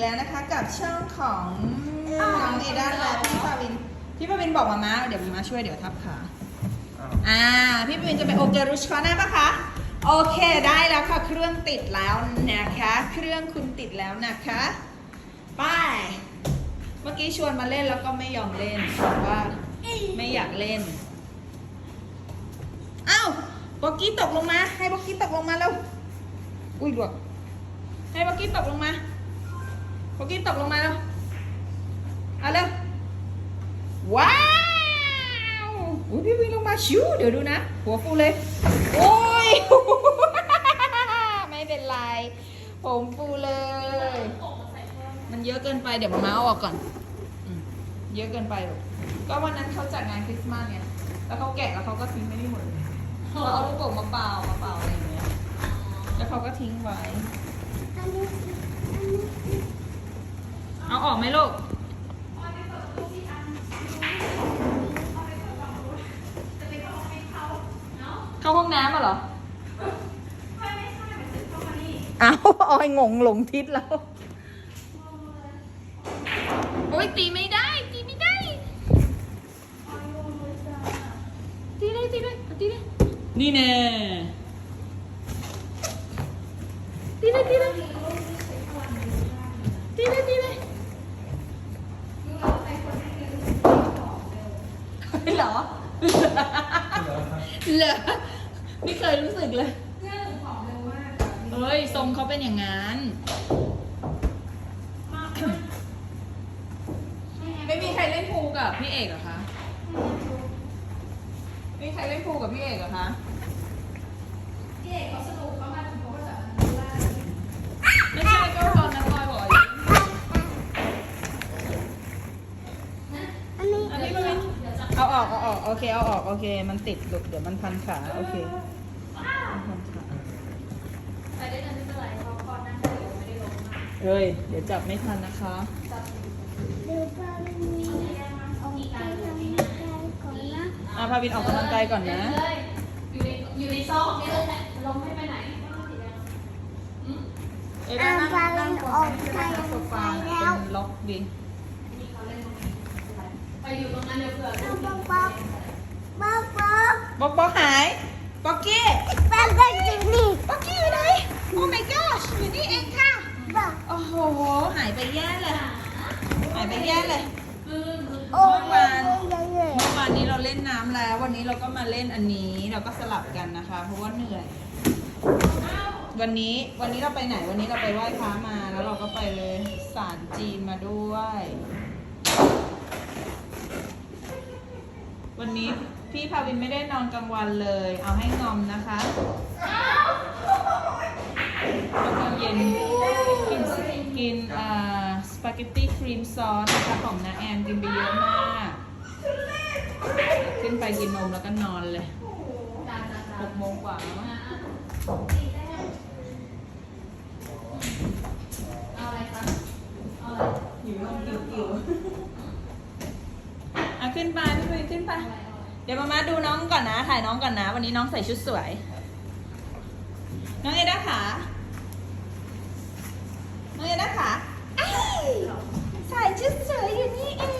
แล้วนะคะ กับช่องของน้องเอด้าและพี่ปาวิน พี่ปาวินบอกมามาเดี๋ยวมาช่วยเดี๋ยวทับขาอ่าพี่ปาวินจะไปโอเกรุชคอน่าปะคะโอเคได้แล้วค่ะเครื่องติดแล้วนะคะ เครื่องคุณติดแล้วนะคะไปเมื่อกี้ชวนมาเล่นแล้วก็ไม่ยอมเล่นบอกว่าไม่อยากเล่นเอ้าบอกกี้ตกลงมา ให้บอกกี้ตกลงมาแล้วอุ้ยหลวกให้บอกกี้ตกลงมา บอกกี้ตกลงมาแล้วเอาเร็วว้าวอุ้ยพี่วิ่งลงมาชิวเดี๋ยวดูนะ หัวฟูเลย โอ้ย ไม่เป็นไร ผมฟูเลย มันเยอะเกินไปเดี๋ยวมามาเอาออกก่อนอืมเยอะเกินไปหรอกก็วันนั้นเขาจัดงานคริสต์มาสไงแล้วเขาแกะแล้วเขาก็ทิ้งไม่ได้หมดเลยเขาเอาลูกโป่งมาเป่ามาเป่าอะไรอย่างเงี้ย แล้วเขาก็ทิ้งไว้ ไหมลูกเข้าห้องน้ำอะเหรออ้าวออยงงหลงทิศแล้ว โอ๊ยตีไม่ได้ตีไม่ได้ ตีเลยตีเลยเอาตีเลยนี่แน่ตีเลยตีเลยตีเลยตีเลย เฮ้ยเหรอ เหรอ ไม่เคยรู้สึกเลยเฮ้ย ทรงเขาเป็นอย่างนั้นไม่มีใครเล่นพูลกับพี่เอกเหรอคะ ไม่มีใครเล่นพูลกับพี่เอกเหรอคะ โอเค เอาออก โอเค มันติดลูกเดี๋ยวมันพันขา โอเคมันพันขาเฮ้ย เดี๋ยวจับไม่ทันนะคะอะพาวินออกกำลังกายก่อนนะอยู่ในอยู่ในซอกนี่แหละลงไม่ไปไหนเอ้ยนั่งนั่งนั่งก่อนนั่งโซฟาเป็นล็อกดีไปอยู่ตรงนั้นเดี๋ยวเผื่อลูกบ๊อก บ๊อกหายบ๊อกกี้บ๊อกกี้อยู่ไหนโอ้ my gosh อยู่นี่เองค่ะโอ้โหหายไปแย่เลยหายไปแย่เลยเมื่อวานเมื่อวานนี้เราเล่นน้ำแล้ว วันนี้เราก็มาเล่นอันนี้เราก็สลับกันนะคะ เพราะว่าเหนื่อย วันนี้วันนี้เราไปไหนวันนี้เราไปไหว้พระมาแล้วเราก็ไปเลยศาลจีนมาด้วย วันนี้พี่พาวินไม่ได้นอนกลางวันเลย เอาให้งอมนะคะแล้วก็เย็นกินกินอ่าสปาเกตตี้ครีมซอสนะคะของนาแอนกินไปเยอะมาก ขึ้นไปกินนมแล้วก็นอนเลยหกโมงกว่าแล้วมั้งเอาอะไรคะเอาอะไรหิวนมกิ่วๆ อะขึ้นไปพี่ปุ้ยขึ้นไป เดี๋ยวมามาดูน้องก่อนนะ ถ่ายน้องก่อนนะ วันนี้น้องใส่ชุดสวย น้องเอด้าขาน้องเอด้าขาใส่ชุดสวยอยู่นี่เอง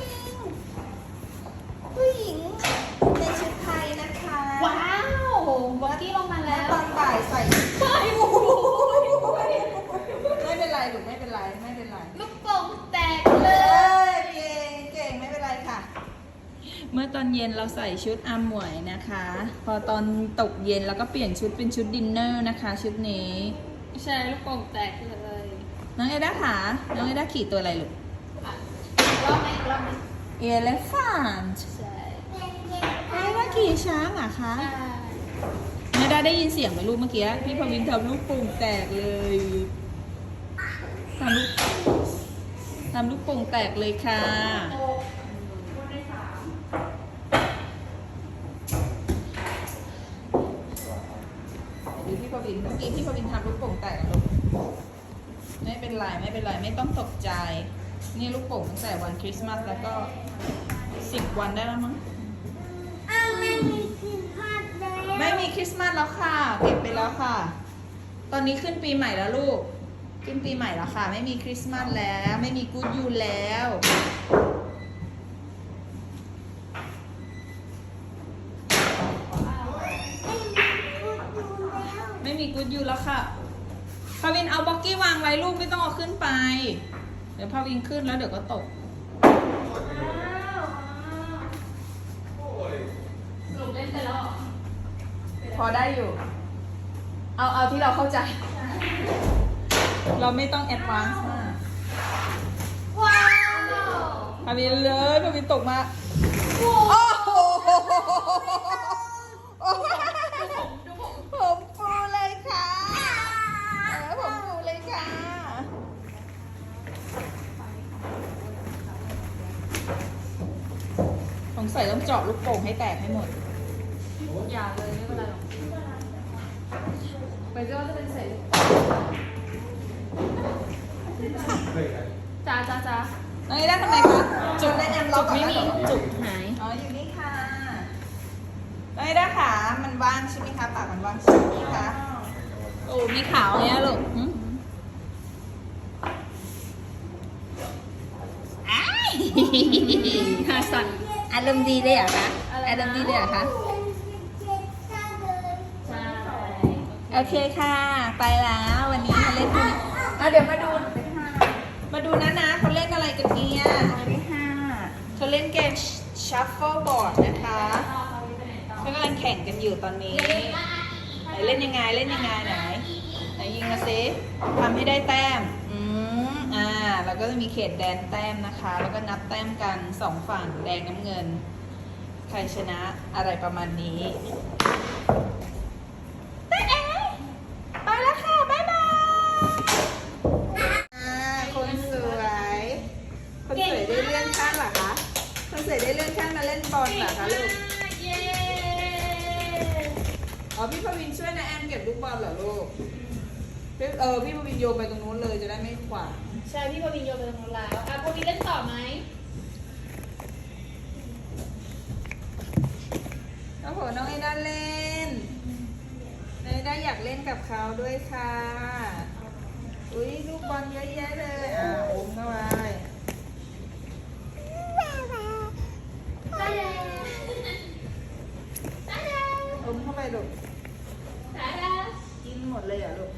ผู้หญิงในชุดไทยนะคะ ว้าวบ็อกกี้ลงมาแล้ว ตอนบ่ายใส่ใส่โอ้โหไม่เป็นไรลูกไม่เป็นไรไม่เป็นไร ลูกโป่งแตก เอ เลย อเก่งเก่งไม่เป็นไรค่ะ เมื่อตอนเย็นเราใส่ชุดอาหมวยนะคะ พอตอนตกเย็นเราก็เปลี่ยนชุดเป็นชุดดินเนอร์นะคะ ชุดนี้ใช่ลูกโป่งแตกเลยน้องเอด้าขาน้องเอด้าขี่ตัวอะไรลูกอะรอบไหมรอบไหมเอเลฟันใช่เอด้าขี่ช้างเหรอะคะใช่แม่ด้าได้ยินเสียงไหมลูกเมื่อกี้พี่พวินทำลูกโป่งแตกเลยทำลูกทำลูกโป่งแตกเลยค่ะ ดูพี่พ วินเมื่อกี้พี่พวินทำลูกโป่งแตกอะลูกไม่เป็นไรไม่เป็นไรไม่ต้องตกใจ นี่ลูกโป่งตั้งแต่วันคริสต์มาสแล้วก็สิบวันได้แล้วมั้งไม่มีคริสต์มาสแล้วค่ะ เก็บไปแล้วค่ะ ตอนนี้ขึ้นปีใหม่แล้วลูก ขึ้นปีใหม่แล้วค่ะ ไม่มีคริสต์มาสแล้ว ไม่มีกู๊ดยูแล้ว ไม่มีกู๊ดยู แล้วค่ะพาวินเอาบ็อกกี้วางไว้ลูกไม่ต้องเอาขึ้นไป เดี๋ยวพาวินขึ้นแล้วเดี๋ยวก็ตกสรุปเล่นเสร็จแล้วเหรอพอได้อยู่ เอาเอาที่เราเข้าใจ เราไม่ต้องแอดวานซ์มากว้าวพาวินเลยพาวินตกมา โอ้โห สงสัยต้องเจาะลูกโป่งให้แตกให้หมด อย่าเลยไม่เป็นไรหรอกไปเจอว่าจะเป็นเสร็จจ้าจ้าจ้าน้องเอด้าทำไมคะ จุดในแอมล็อกก่อนไม่นะมีจุกหายอ๋ออยู่นี่ค่ะน้องเอด้าขามันว่างใช่ไหมคะปากมันว่างใช่ไหมคะโอ้มีขาวเนี่ยลูกหึอ้าย ฮาสันอารมณ์ดีเลยเหรอคะอารมณ์ดีเลยเหรอคะโอเคค่ะ ไปแล้ววันนี้มาเล่นตัวนี้อะเดี๋ยวมาดู มาดูนะนะเขาเล่นอะไรกันเนี่ยเขาเล่นเกม shuffle board นะคะเขากำลังแข่งกันอยู่ตอนนี้ไหนเล่นยังไงเล่นยังไงไหนไหนยิงมาซิทำให้ได้แต้ม แล้วก็จะมีเขตแดนแต้มนะคะ แล้วก็นับแต้มกันสองฝั่งแดงน้ำเงิน ใครชนะอะไรประมาณนี้เต้เอ๋ไปแล้วค่ะ บ๊ายบายอ่าคนสวย คนสวยได้เลื่อนขั้นเหรอคะ คนสวยได้เลื่อนขั้นมาเล่นบอลเหรอคะลูก เย้อ๋อพี่พวินช่วยนะแอนเก็บลูกบอลเหรอลูกพี่เออพี่พวินโยนไปตรงนู้นเลยจะได้ไม่ขวาง ใช่พี่พวินโยนไปตรงนู้นแล้วอะพวินเล่นต่อไหมโอ้โหน้องไอด้าเล่นน้องไอด้าอยากเล่นกับเขาด้วยค่ะ อุ้ยลูกบอลเยอะแยะเลย อะอมเข้ามาแดงตาแดง อมเข้าไปลูก ตาแดง กินหมดเลยเหรอะลูก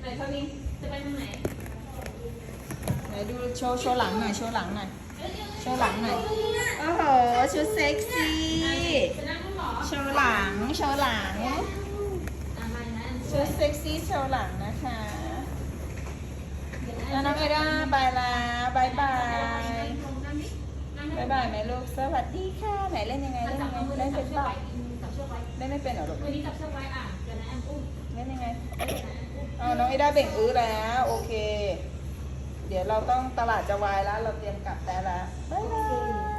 ไหนพวินจะไปทางไหน ไหนดู โชว์โชว์หลังหน่อย โชว์หลังหน่อย โชว์หลังหน่อย โอ้โห ชุดเซ็กซี่จะนั่งคุณหมอโชว์หลัง โชว์หลังอะมานะชุดเซ็กซี่ โชว์หลังนะคะแล้วน้องเอด้าบายแล้วบายบายบายบายไหมลูก สวัสดีค่ะ ไหนเล่นยังไง เล่นจัยับงไงมือเล่นจัเป็บนเชืเปอกล่าไว้จับเชือกไว้เล่นไม่เป็นเหรอลูกมือนี้จับเชือกไว้อะเดี๋ยวนะแอมอุ้มเล่นยังไงอ๋อน้องเอด้าเบ่งอื้อแล้ว โอเค เดี๋ยวเราต้องตลาดจะวายแล้ว เราเตรียมกลับแต่ละบ๊ายบาย